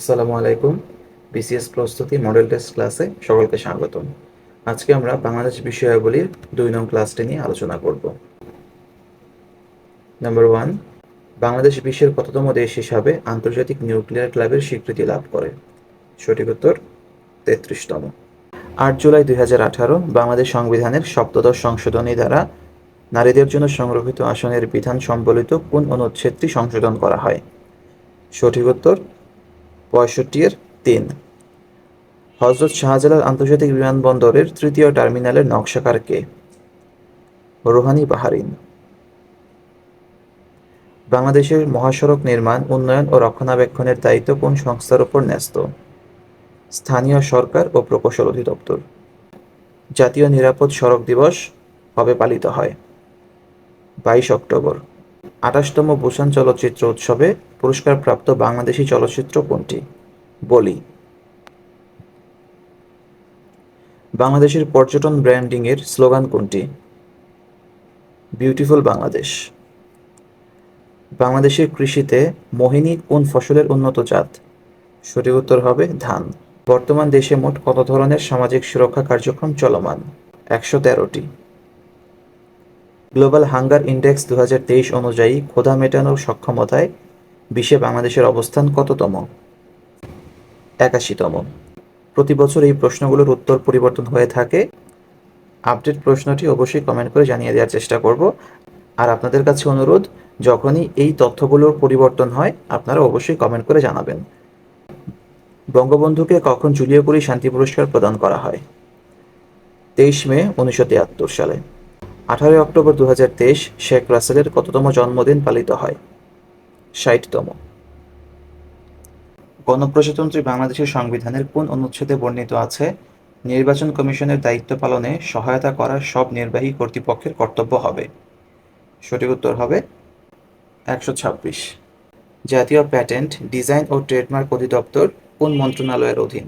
আসসালামু আলাইকুম, বিসিএস প্রস্তুতি মডেল টেস্ট ক্লাসে সকলকে স্বাগতম। আজকে আমরা বাংলাদেশ বিষয়াবলীর দুই নং ক্লাসটি নিয়ে আলোচনা করব। নাম্বার ওয়ান বাংলাদেশ বিশ্বের কততম দেশ হিসাবে আন্তর্জাতিক নিউক্লিয়ার ক্লাবের স্বীকৃতি লাভ করে? সঠিক উত্তর, তেত্রিশতম। আট জুলাই দুই হাজার আঠারো, বাংলাদেশ সংবিধানের সপ্তদশ সংশোধনী দ্বারা নারীদের জন্য সংরক্ষিত আসনের বিধান সম্বলিত কোন অনুচ্ছেদটি সংশোধন করা হয়? সঠিক উত্তর পঁয়ষট্টি এর তিন। হজরত শাহজালাল আন্তর্জাতিক বিমানবন্দরের তৃতীয় টার্মিনালের নকশাকার কে? রোহানি বাহারিন। বাংলাদেশের মহাসড়ক নির্মাণ, উন্নয়ন ও রক্ষণাবেক্ষণের দায়িত্ব কোন সংস্থার উপর ন্যস্ত? স্থানীয় সরকার ও প্রকৌশল অধিদপ্তর। জাতীয় নিরাপদ সড়ক দিবস কবে পালিত হয়? বাইশ অক্টোবর। আঠাশতম বুসান চলচ্চিত্র উৎসবে পুরস্কারপ্রাপ্ত বাংলাদেশি চলচ্চিত্র কোনটি? বলি। বাংলাদেশের পর্যটন ব্র্যান্ডিংয়ের স্লোগান কোনটি? বিউটিফুল বাংলাদেশ। বাংলাদেশের কৃষিতে মোহিনী কোন ফসলের উন্নত জাত? সঠিক উত্তর হবে ধান। বর্তমান দেশে মোট কত ধরনের সামাজিক সুরক্ষা কার্যক্রম চলমান? একশো তেরোটি। গ্লোবাল হাঙ্গার ইন্ডেক্স দু হাজার তেইশ অনুযায়ী ক্ষুধা মেটানোর সক্ষমতায় বিশ্বে বাংলাদেশের অবস্থান কততম? একাশিতম। প্রতি বছর এই প্রশ্নগুলোর উত্তর পরিবর্তন হয়ে থাকে। আপডেট প্রশ্নটি অবশ্যই কমেন্ট করে জানিয়ে দেওয়ার চেষ্টা করব। আর আপনাদের কাছে অনুরোধ, যখনই এই তথ্যগুলোর পরিবর্তন হয়, আপনারা অবশ্যই কমেন্ট করে জানাবেন। বঙ্গবন্ধুকে কখন জুলিও কুরি শান্তি পুরস্কার প্রদান করা হয়? তেইশ মে, উনিশশো তিয়াত্তর সালে। আঠারোই অক্টোবর দুহাজার তেইশ শেখ রাসেলের কততম জন্মদিন পালিত হয়? ষাটতম। গণপ্রজাতন্ত্রী বাংলাদেশের সংবিধানের কোন অনুচ্ছেদে বর্ণিত আছে? নির্বাচন কমিশনের দায়িত্ব পালনে সহায়তা করা সব নির্বাহী কর্তৃপক্ষের কর্তব্য হবে। সঠিক উত্তর হবে একশো ছাব্বিশ। জাতীয় প্যাটেন্ট, ডিজাইন ও ট্রেডমার্ক অধিদপ্তর কোন মন্ত্রণালয়ের অধীন?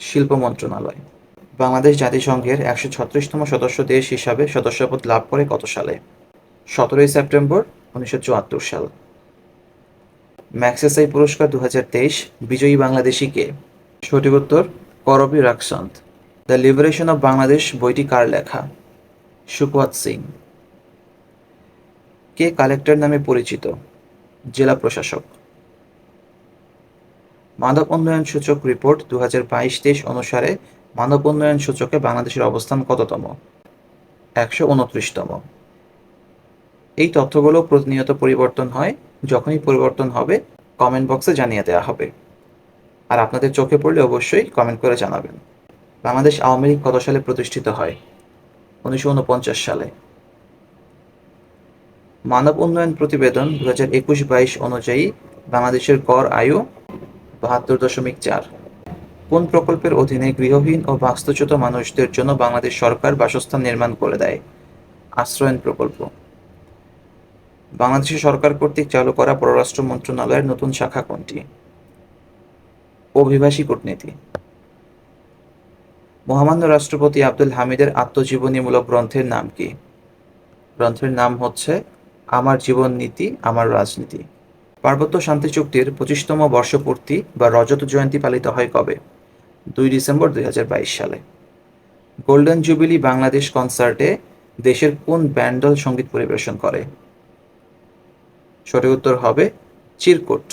শিল্প মন্ত্রণালয়। বাংলাদেশ জাতিসংঘের একশো ছত্রিশতম সদস্য দেশ হিসাবে সদস্যপদ লাভ করে কত সালে? সতেরোই সেপ্টেম্বর, উনিশশো চুয়াত্তর সাল। ম্যাক্সেসাই পুরস্কার দু বিজয়ী বাংলাদেশি কে? সঠিক উত্তর, করবি রাকসন্ত দ্য লিবারেশন অব বাংলাদেশ বইটি কার লেখা? সুকওয়াত সিং। কে কালেক্টর নামে পরিচিত? জেলা প্রশাসক। মাদক উন্নয়ন সূচক রিপোর্ট দু হাজার অনুসারে মানব উন্নয়ন সূচকে বাংলাদেশের অবস্থান কততম? একশো উনত্রিশতম। এই তথ্যগুলো প্রতিনিয়ত পরিবর্তন হয়, যখনই পরিবর্তন হবে কমেন্ট বক্সে জানিয়ে দেওয়া হবে। আর আপনাদের চোখে পড়লে অবশ্যই কমেন্ট করে জানাবেন। বাংলাদেশ আওয়ামী লীগ কত সালে প্রতিষ্ঠিত হয়? উনিশশো উনপঞ্চাশ সালে। মানব উন্নয়ন প্রতিবেদন দু হাজার একুশ বাইশ অনুযায়ী বাংলাদেশের গড় আয়ু বাহাত্তর দশমিক চার। কোন প্রকল্পের অধীনে গৃহহীন ও বাস্তুচ্যুত মানুষদের জন্য বাংলাদেশ সরকার বাসস্থান নির্মাণ করে দেয়? আশ্রয়ন প্রকল্প। বাংলাদেশের সরকার কর্তৃক চালু করা পররাষ্ট্র মন্ত্রণালয়ের নতুন শাখা কোনটি? অভিবাসী কূটনীতি। মহামান্য রাষ্ট্রপতি আব্দুল হামিদের আত্মজীবনীমূলক গ্রন্থের নাম কি? গ্রন্থের নাম হচ্ছে আমার জীবন নীতি, আমার রাজনীতি পার্বত্য শান্তি চুক্তির পঁচিশতম বর্ষপূর্তি বা রজত জয়ন্তী পালিত হয় কবে? দুই ডিসেম্বর দুই হাজার বাইশ সালে। গোল্ডেন জুবিলি বাংলাদেশ কনসার্টে দেশের কোন ব্যান্ডল সংগীত পরিবেশন করে? সঠিক উত্তর হবে চিরকুট।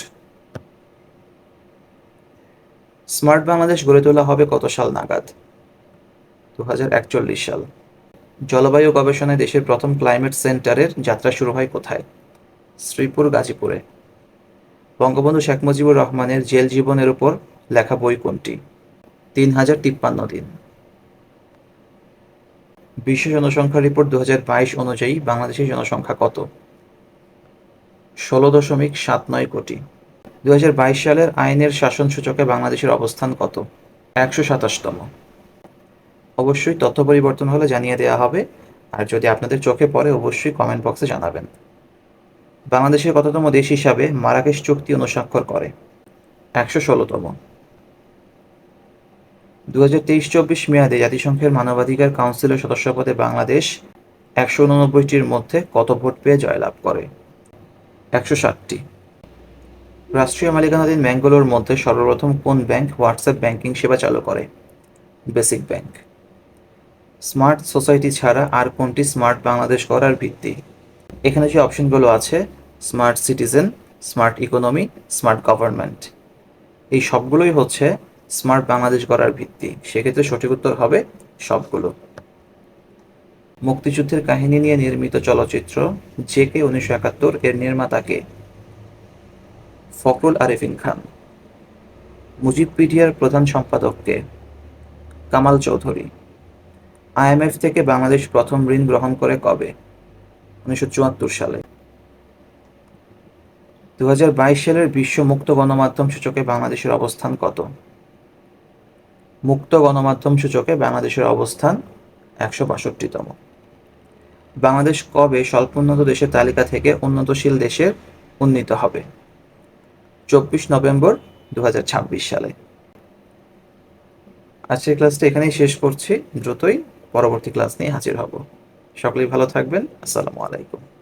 স্মার্ট বাংলাদেশ গড়ে তোলা হবে কত সাল নাগাদ? দু হাজার একচল্লিশ সাল। জলবায়ু গবেষণায় দেশের প্রথম ক্লাইমেট সেন্টারের যাত্রা শুরু হয় কোথায়? শ্রীপুর, গাজীপুরে। বঙ্গবন্ধু শেখ মুজিবুর রহমানের জেল জীবনের উপর লেখা বই কোনটি? তিন হাজার তিপ্পান্ন দিন। বিশ্ব জনসংখ্যা রিপোর্ট দু হাজার বাইশ অনুযায়ী বাংলাদেশের জনসংখ্যা কত? ষোলো দশমিক সাত নয় কোটি। দুহাজার বাইশ সালের আইনের শাসন সূচকে বাংলাদেশের অবস্থান কত? একশো সাতাশতম। অবশ্যই তথ্য পরিবর্তন হলে জানিয়ে দেওয়া হবে। আর যদি আপনাদের চোখে পড়ে, অবশ্যই কমেন্ট বক্সে জানাবেন। বাংলাদেশের কততম দেশ হিসাবে মারাকেশ চুক্তি অনুস্বাক্ষর করে? একশো ষোলোতম। দু হাজার তেইশ চব্বিশ মেয়াদে জাতিসংঘের মানবাধিকার কাউন্সিলের সদস্যপদে বাংলাদেশ একশো উননব্বইটির মধ্যে কত ভোট পেয়ে জয়লাভ করে? একশো ষাটটি। রাষ্ট্রীয় মালিকানাধীন ব্যাঙ্কগুলোর মধ্যে সর্বপ্রথম কোন ব্যাংক হোয়াটসঅ্যাপ ব্যাংকিং সেবা চালু করে? Basic bank. স্মার্ট সোসাইটি ছাড়া আর কোনটি স্মার্ট বাংলাদেশ করার ভিত্তি? এখানে যে অপশনগুলো আছে, smart citizen, smart economy, smart government. এই সবগুলোই হচ্ছে স্মার্ট বাংলাদেশ গড়ার ভিত্তি। সেক্ষেত্রে সঠিক উত্তর হবে সবগুলো। মুক্তিযুদ্ধের কাহিনী নিয়ে নির্মিত চলচ্চিত্র জে কে উনিশশো একাত্তর এর নির্মাতাকে ফখরুল আরেফিন খান। মুজিবপিডিয়ার প্রধান সম্পাদককে কামাল চৌধুরী। আইএমএফ থেকে বাংলাদেশ প্রথম ঋণ গ্রহণ করে কবে? উনিশশো চুয়াত্তর সালে। দুহাজার বাইশ সালের বিশ্ব মুক্ত গণমাধ্যম সূচকে বাংলাদেশের অবস্থান কত? মুক্ত গণমাধ্যম সূচকে বাংলাদেশের অবস্থান একশো বাষট্টিতম। বাংলাদেশ কবে স্বল্পোন্নত দেশের তালিকা থেকে উন্নতশীল দেশের উন্নীত হবে? চব্বিশ নভেম্বর দু হাজার ছাব্বিশ সালে। আজকের ক্লাসটা এখানেই শেষ করছি। দ্রুতই পরবর্তী ক্লাস নিয়ে হাজির হব। সকলেই ভালো থাকবেন। আসসালামু আলাইকুম।